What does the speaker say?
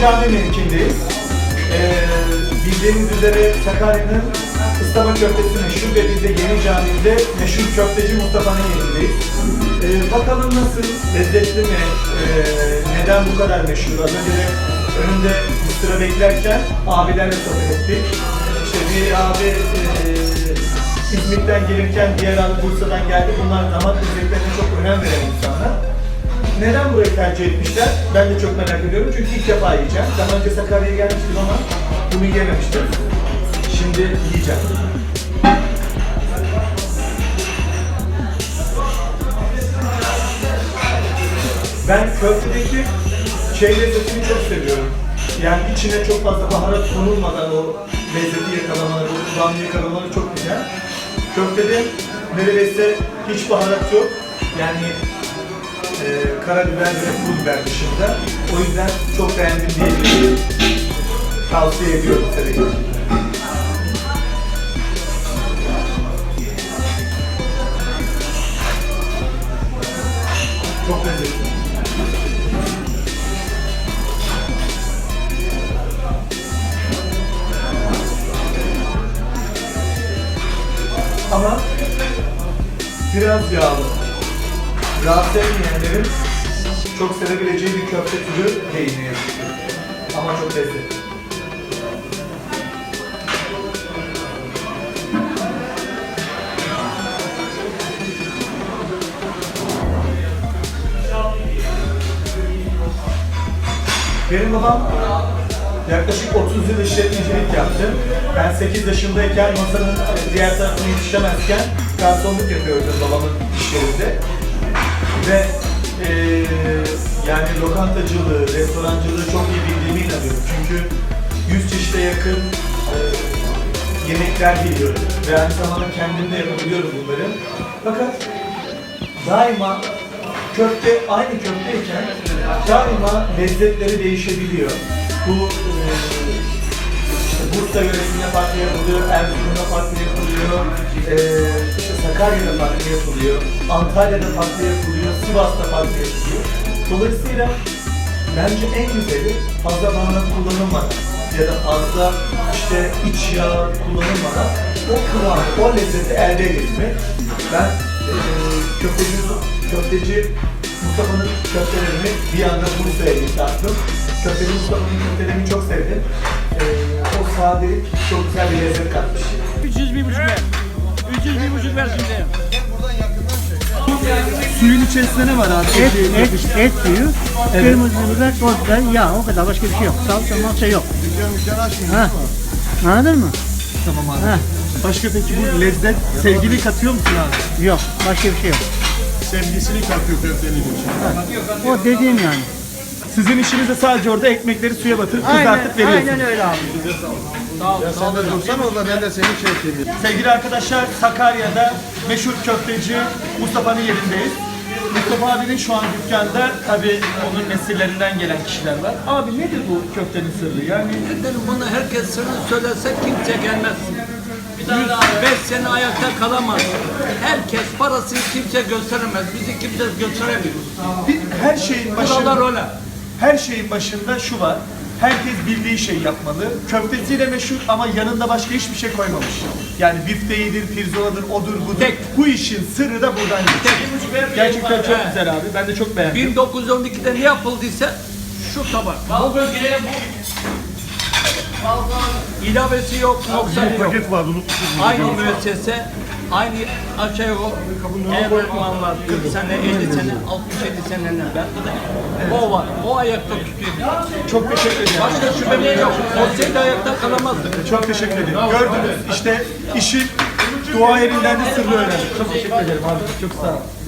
Cami mevkindeyiz. Ee, bildiğiniz üzere Sakarya'nın ıslama köftesi meşhur ve biz de Yeni Cami'de meşhur köfteci Mustafa'nın yerindeyiz. Ee, bakalım nasıl, lezzetli mi, ee, neden bu kadar meşhur? Az önce önünde bu sıra beklerken abilerle sohbet ettik. İşte bir abi ee, İzmit'ten gelirken diğer abi Bursa'dan geldi. Bunlar damat lezzetlerine çok önem veren insanlar. Neden burayı tercih etmişler? Ben de çok merak ediyorum çünkü ilk defa yiyeceğim. Daha önce Sakarya'ya gelmiştim ama bunu yememiştim. Şimdi yiyeceğim. Ben köftedeki şey lezzetini çok seviyorum. Yani içine çok fazla baharat konulmadan o lezzeti yakalamaları, o kıvamı yakalamaları çok güzel. Köftede neredeyse hiç baharat yok. Yani e, karabiber ve pul biber dışında. O yüzden çok beğendim diyebilirim. Tavsiye ediyorum size de. Çok lezzetli. Ama biraz yağlı. Yağ sevmeyenlerin çok sevebileceği bir köfte türü değil ne yazık ki. Ama çok lezzetli. Benim babam yaklaşık 30 yıl işletmecilik yaptı. Ben 8 yaşındayken masanın diğer tarafına yetişemezken garsonluk yapıyordum babamın iş yerinde. Ve eee, yani lokantacılığı, restorancılığı çok iyi bildiğime inanıyorum. Çünkü 100 çeşide yakın eee, yemekler biliyorum. Ve aynı zamanda kendim de yapabiliyorum bunları. Fakat daima köfte aynı köfteyken daima lezzetleri değişebiliyor. Bu eee, işte Bursa yöresinde farklı yapılıyor, Erzurum'da farklı işte Sakarya'da farklı yapılıyor, Antalya'da farklı yapılıyor, Sivas'ta farklı yapılıyor. Dolayısıyla bence en güzeli fazla baharat kullanılmadan ya da fazla işte iç yağ kullanılmadan o kıvamı, o lezzeti elde etmek. Ben eee köfteci, köfteci Mustafa'nın köftelerini bir anda Bursa'ya yıkattım. Köfteci Mustafa'nın köftelerini çok sevdim. Eee o sadelik çok güzel bir lezzet katmış. 300 bir buçuk ver. 300 bir buçuk ver şimdi. Suyun içerisinde ne var abi? Et, et, et suyu, kırmızı biber, toz biber, yağ o kadar başka bir şey yok. Salça malça yok. Ha. Anladın mı? Tamam abi. Ha. Başka peki bu lezzet, sevgili katıyor musun abi? Yok, başka bir şey yok. sevgisini katıyor köftenin için. O dediğim yani. Sizin işiniz de sadece orada ekmekleri suya batırıp kızartıp veriyorsunuz. aynen öyle abi. Ya sen de dursan orada ben de seni şey yapayım. Sevgili arkadaşlar Sakarya'da meşhur köfteci Mustafa'nın yerindeyiz. Mustafa abinin şu an dükkanda tabi onun nesillerinden gelen kişiler var. Abi nedir bu köftenin sırrı? Yani Dedim bunu herkes sırrı söylese kimse gelmez. 105 sene ayakta kalamaz. Herkes parasını kimse gösteremez. Bizi kimse gösteremiyor. bir, her şeyin başında öyle. her şeyin başında şu var. Herkes bildiği şey yapmalı. Köftesiyle meşhur ama yanında başka hiçbir şey koymamış. Yani bifteğidir, pirzoladır, odur budur. Tek. Bu işin sırrı da buradan geçiyor. Gerçekten çok He. güzel abi. Ben de çok beğendim. 1912'de ne yapıldıysa şu tabak. Bu bölgeye bu ilavesi yok, noksanı yok. Paket vardı unutmuşum. Aynı müessese, aynı aşağı yukarı Erdoğanlar 40 sene, 50 sene, 60-50 seneler ben O var, o ayakta tutuyor. Çok teşekkür ederim. Başka şüphemiz yok. Olsaydı ayakta kalamazdık. Çok teşekkür ederim. Gördünüz işte işin dua elinden de sırrı öğrendik. Çok teşekkür ederim abi. Çok sağ ol.